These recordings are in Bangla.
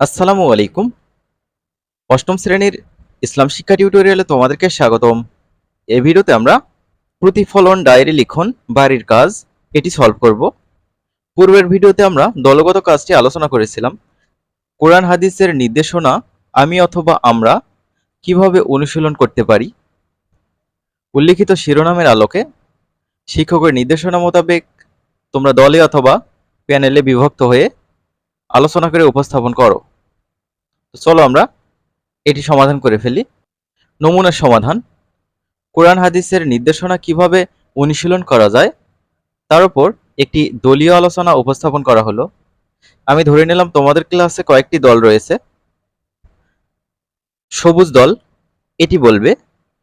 আসসালামু আলাইকুম। অষ্টম শ্রেণির ইসলাম শিক্ষা টিউটোরিয়ালে তোমাদেরকে স্বাগতম। এই ভিডিওতে আমরা প্রতিফলন ডায়েরি লিখন, বাড়ির কাজ, এটি সলভ করব। পূর্বের ভিডিওতে আমরা দলগত কাজটি আলোচনা করেছিলাম। কোরআন হাদিসের নির্দেশনা, আমি অথবা আমরা, কীভাবে অনুশীলন করতে পারি। উল্লিখিত শিরোনামের আলোকে শিক্ষকের নির্দেশনা মোতাবেক তোমরা দলে অথবা প্যানেলে বিভক্ত হয়ে আলোচনা করে উপস্থাপন করো। চলো আমরা এটি সমাধান করে ফেলি। নমুনার সমাধান। কোরআন হাদিসের নির্দেশনা কীভাবে অনুশীলন করা যায়, তার উপর একটি দলীয় আলোচনা উপস্থাপন করা হলো। আমি ধরে নিলাম তোমাদের ক্লাসে কয়েকটি দল রয়েছে। সবুজ দল, এটি বলবে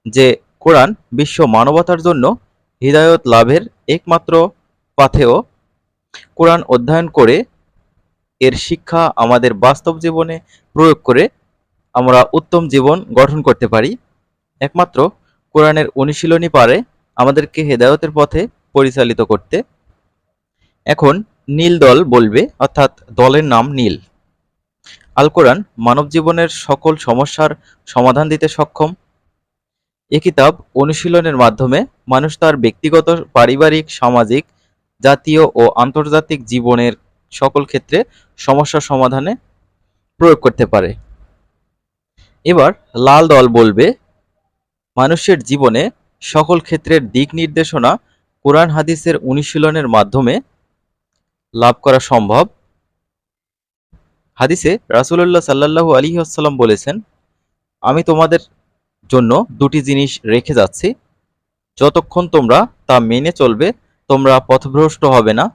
যে কোরআন বিশ্ব মানবতার জন্য হৃদায়ত লাভের একমাত্র পাথেও কোরআন অধ্যয়ন করে এর শিক্ষা আমাদের বাস্তব জীবনে প্রয়োগ করে আমরা উত্তম জীবন গঠন করতে পারি। একমাত্র কোরআনের অনুশীলনই পারে আমাদেরকে হেদায়তের পথে পরিচালিত করতে। এখন নীল দল বলবে, অর্থাৎ দলের নাম নীল। আল কোরআন মানব জীবনের সকল সমস্যার সমাধান দিতে সক্ষম। এ কিতাব অনুশীলনের মাধ্যমে মানুষ তার ব্যক্তিগত, পারিবারিক, সামাজিক, জাতীয় ও আন্তর্জাতিক জীবনের সকল ক্ষেত্রে সমস্যা সমাধানে প্রয়োগ করতে পারে। এবার লাল দল বলবে, মানুষের জীবনে সকল ক্ষেত্রের দিক নির্দেশনা কোরআন হাদিসের অনুশীলনের মাধ্যমে লাভ করা সম্ভব। হাদিসে রাসূলুল্লাহ সাল্লাল্লাহু আলী ওয়াসাল্লাম বলেছেন, আমি তোমাদের জন্য দুটি জিনিস রেখে যাচ্ছি। যতক্ষণ তোমরা তা মেনে চলবে, তোমরা পথভ্রষ্ট হবে না।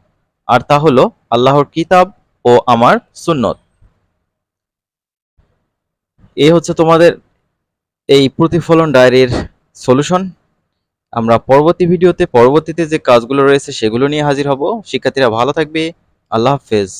আর তা হলো আল্লাহর কিতাব ও আমার সুন্নত। এই হচ্ছে তোমাদের এই প্রতিফলন ডায়েরির সলিউশন আমরা পরবর্তী ভিডিওতে, পরবর্তীতে যে কাজগুলো রয়েছে সেগুলো নিয়ে হাজির হব। শিক্ষার্থীরা ভালো থাকবে। আল্লাহ হাফেজ।